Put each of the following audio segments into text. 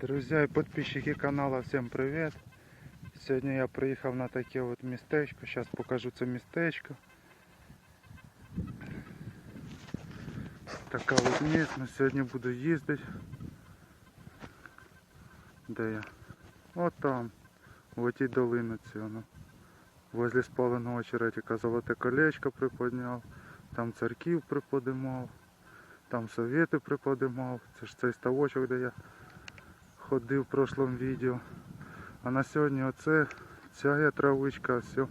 Друзья и подписчики канала, всем привет! Сьогодні я приїхав на таке от містечко. Зараз покажу це містечко. Така от місцевість. Сьогодні буду їздити. Де я? От там. В отій долині цьому. Возле спаленого очеретика золоте колечко приподняв. Там церків приподимав. Там совєти приподимав. Це ж цей ставочок, де я ходив в прошлому відео. А на сьогодні оце ця є травичка, все.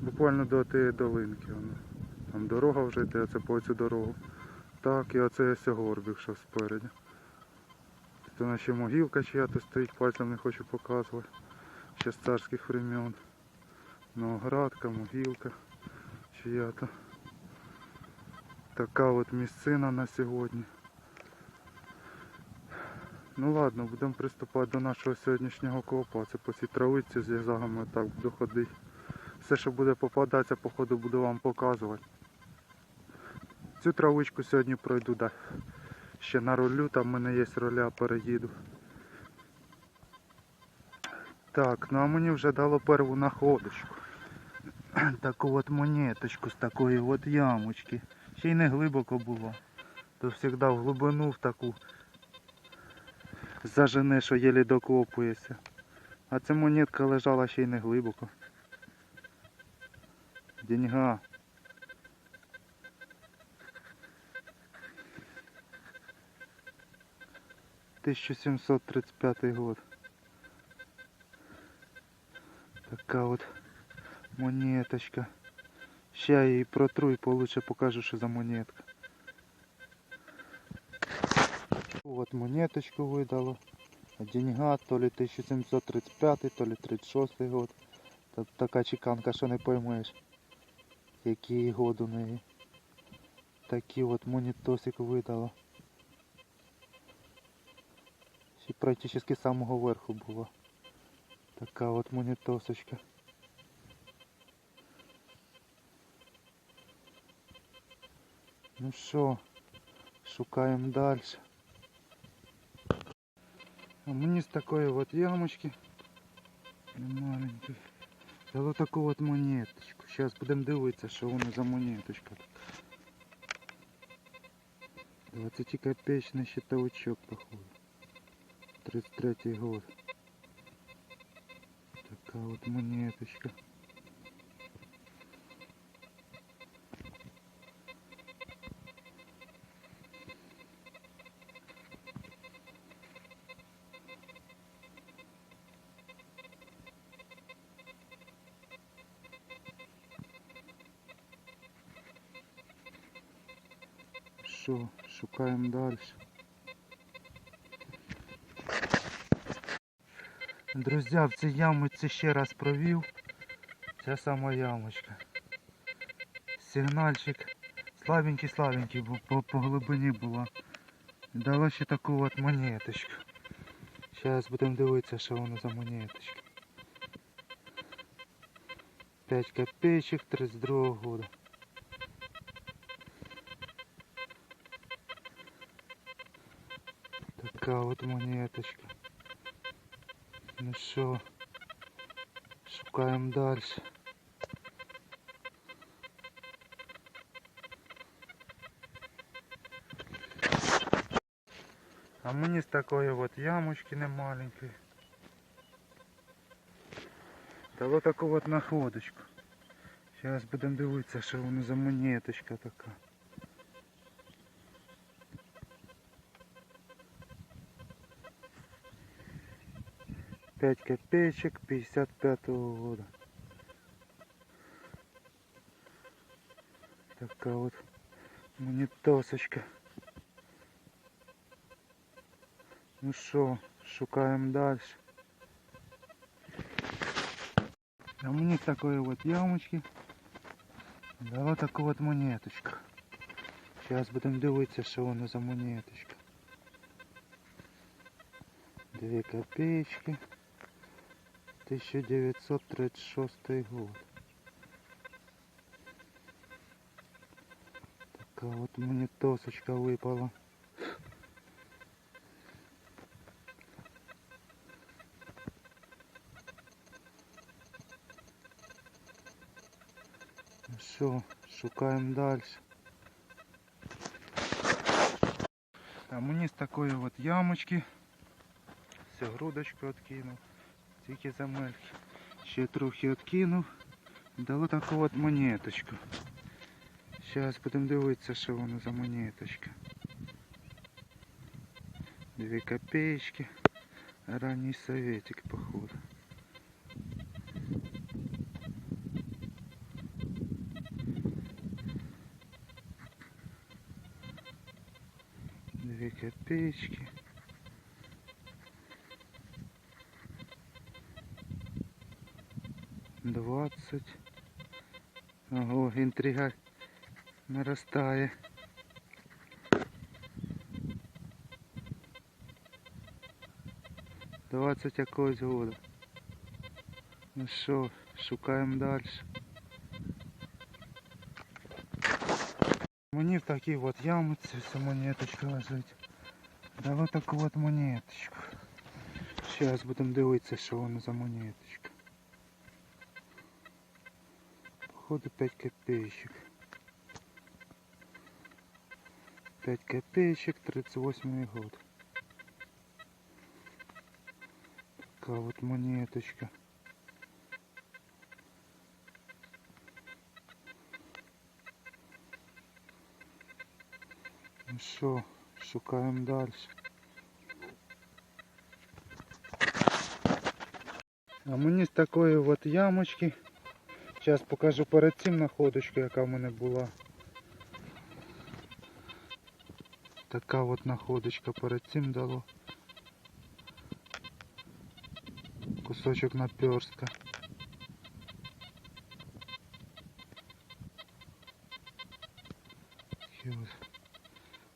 Буквально до тієї долинки. Там дорога вже йде, це по цю дорогу. Так, і оце є горбик, що спереді. Тут вона ще могилка чия-то стоїть, пальцем не хочу показувати. Ще з царських времен. Новоградка, могилка чия-то. Така от місцина на сьогодні. Ну ладно, будемо приступати до нашого сьогоднішнього копа. Це по цій травиці з язагами так буду ходити. Все, що буде попадатися, по ходу буду вам показувати. Цю травичку сьогодні пройду, да. Ще на рулю, там в мене є роля, переїду. Так, ну а мені вже дало перву находочку. Таку от монеточку з такої от ямочки. Ще й не глибоко було. То завжди в глибину в таку зажене, що єлі докопуєшся. А ця монетка лежала ще й не глибоко. Деньга. Тисяча сімсот тридцять п'ятий год. Така от монеточка. Ще я її протру і получше покажу, що за монетка. Вот монеточку видало. Деньга то ли 1735, то ли 36 год. Та така чеканка, що не поймеш. Який год у неї. Такий от монетосик видало. Ще практично самого верху була. Така от монетосочка. Ну що, шукаємо далі. А такой вот такої маленькой ямочки вот дало таку от монеточку. Зараз будемо дивитися, що воно за монеточка. 20 копеечный щитовичок, походу. 33 год. Такая вот монеточка. Що, шукаємо далі. Друзі, в цій ямочці ще раз провів. Ця сама ямочка. Сигнальчик слабенький слабенький бо по, по глибині було. Дало ще таку от монеточку. Зараз будемо дивитися, що воно за монеточка. 5 копеечек 32 года. Така от монеточка. Ну що, шукаємо далі. А мені з такої от ямочки немаленької. Дало таку от находочку. Зараз будемо дивитися, що воно за монеточка така. Пять копеечек 55 -го года. Такая вот монетосочка. Ну що, шукаємо далі. А мені з такої от ямочки дала таку от монеточку. Зараз будемо дивитися, що воно за монеточка. Две копеечки. 1936 год. Такая вот мне тосочка выпала. Все, шукаем дальше. Там у такой вот ямочки. Все, грудочку откинул. Тільки замельки. Ще трохи відкинув. Дало таку от монеточку. Зараз будемо дивитися, що воно за монеточка. Дві копеечки. Ранній советик, походу. Две копеечки. Двадцать. Ого, інтрига наростає. Двадцять якогось года. Ну що, шукаємо далі. Мені в такій от ямиці вся монеточка лежить. Дало таку от монеточку. Зараз будемо дивитися, що воно за монеточка. Походу 5 копеечек. 5 копеечек, 38 год. Такая вот монеточка. Ну що, шукаємо далі. А мені з такої от ямочки. Зараз покажу перед цим находочку, яка в мене була. Така от находочка перед цим дало. Кусочок наперстка.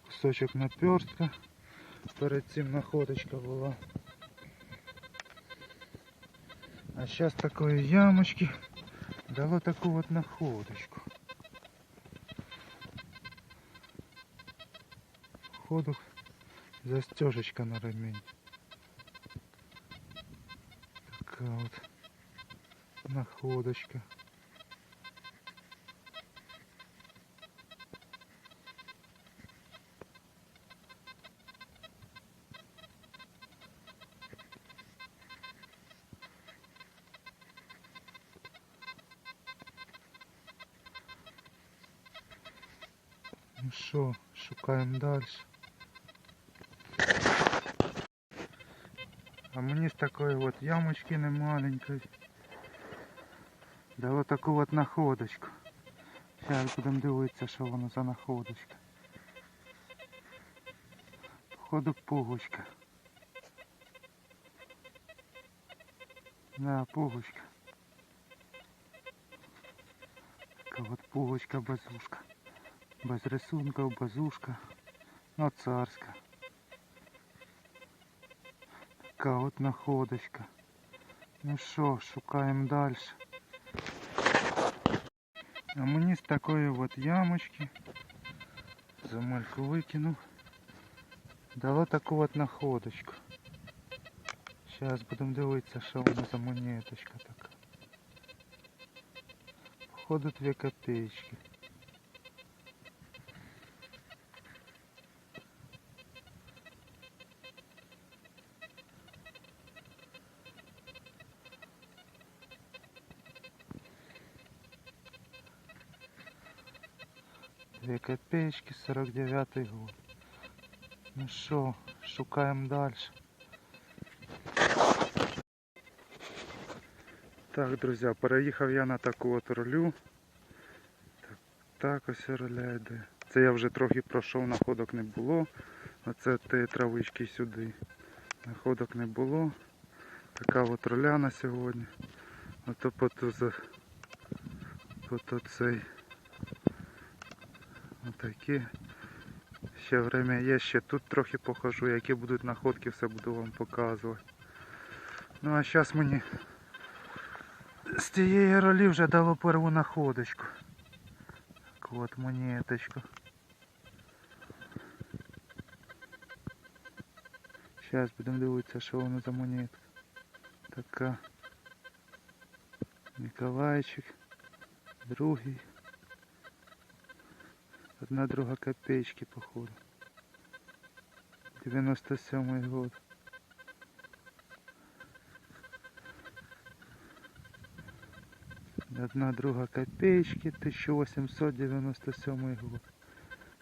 Кусочок наперстка. Перед цим находочка була. А сейчас такой ямочки дало такую вот находочку. Ходу застежечка на ремень. Такая вот находочка. Далі. А мені з такої от ямочки немаленької. Дало таку от находочку. Зараз будемо дивитися, що воно за находочка. Походу пугочка. Да, пугочка. Така от пугочка базушка. Без рисунків, базушка. Ну царська. Така от находочка. Ну що, шукаємо далі. А мені з такої от ямочки замальку викинув. Дало таку от находочку. Зараз будемо дивитися, що воно за монеточка така. Походу дві копеечки. Две копеечки, 49 год. Ну що, шукаємо далі. Так, друзі, переїхав я на таку от ролю. Так, так ось роля йде. Це я вже трохи пройшов, находок не було. Оце те травички сюди. Находок не було. Така от роля на сьогодні. Ото по ту за по цей. Отаке. Ще время є, ще тут трохи похожу, які будуть находки, все буду вам показувати. Ну а зараз мені з тієї ролі вже дало перву находочку. Таку от монеточку. Зараз будемо дивитися, що воно за монетка. Така. Миколайчик. Другий. Одна друга копеечки, походу. 97 год. Одна друга копеечки, 1897 год.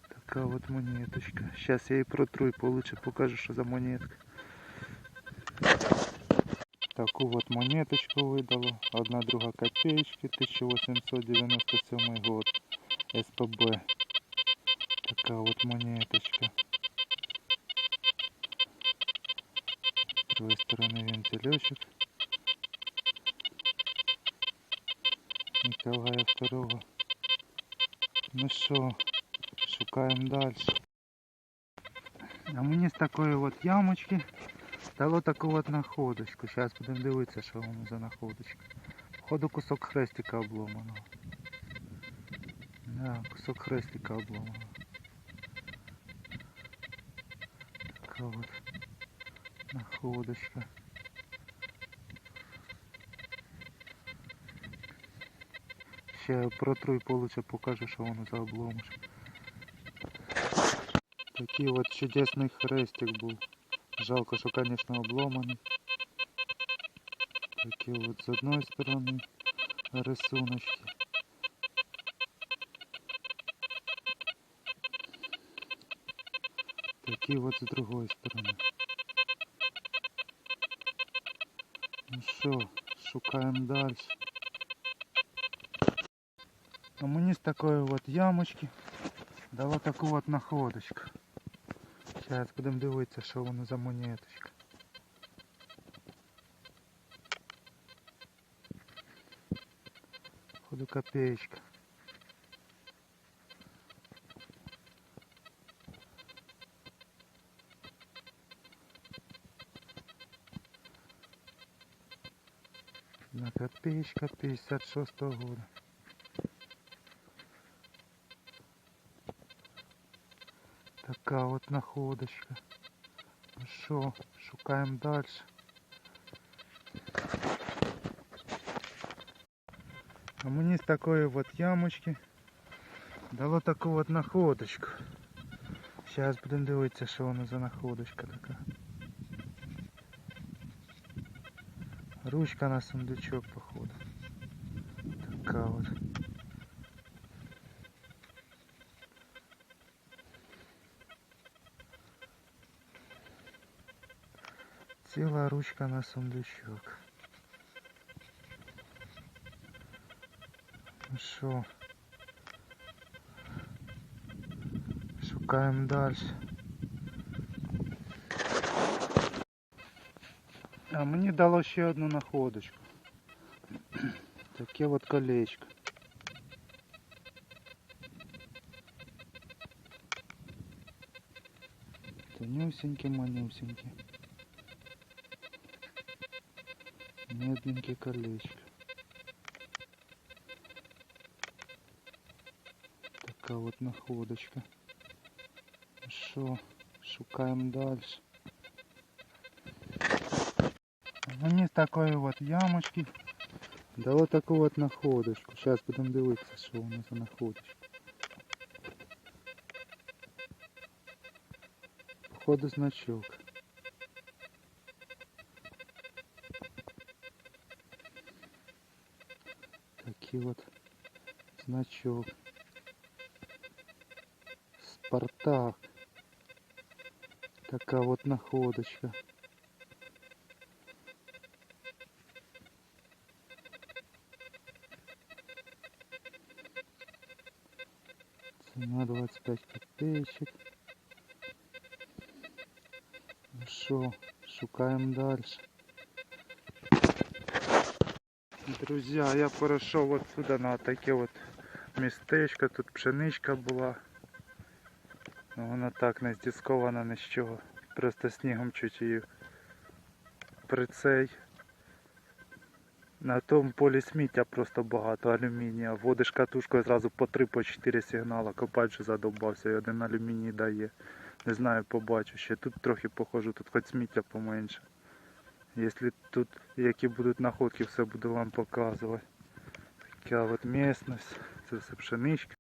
Така от монеточка. Сейчас я її протру і получше покажу, що за монетка. Таку от монеточку видало. Одна друга копеечки, 1897 год. СПБ. Така от монеточка. З другої сторони вентильочок. Николая второго. Ну що, шукаємо далі. А мені з такої от ямочки дало таку от находочку. Зараз будемо дивитися, що воно за находочка. Походу кусок хрестика обломаного. Да, кусок хрестика обломаного. Така от находочка. Ще протру і получше покажу, що воно за обломиш. Такий от чудесний хрестик був. Жалко, що, конечно, обломаний. Такі от з одної сторони рисуночки. Такі от з другої сторони. Ну що, шукаємо далі. А мені з такої от ямочки дало таку от находочку. Зараз будемо дивитися, що воно за монеточка. Ходу копеечка. На копеечка 56 года. Така от находочка. Ну що, шукаємо далі. А мені з такої от ямочки дало таку от находочку. Зараз будемо дивитися, що воно за находочка така. Ручка на сундучок, походу. Така от. Ціла ручка на сундучок. Ну що? Шукаємо далі. А мені дало ще одну находочку. Таке от колечко. Тонюсеньке, манюсеньке. Медненькие колечко. Така от находочка. Що, шукаємо далі. Мені з такої от ямочки дало таку от находочку. Зараз будемо дивитися, що воно за находочка. Походу значок. Такий от значок. Спартак. Така от находочка. Ціна 25 копеечек. Ну що, шукаємо далі. Друзі, я перейшов от сюди на таке от містечко, тут пшеничка була. Ну, вона так не здіскована ні з чого. Просто снігом чуть її прицей. На тому полі сміття просто багато алюмінія. Водиш катушкою зразу по 3 по 4 сигнала. Копач вже задовбався і один алюміній дає. Не знаю, побачу ще. Тут трохи похожу, тут хоч сміття поменше. Якщо тут які будуть находки, все буду вам показувати. Така от місцевість. Це все пшеничка.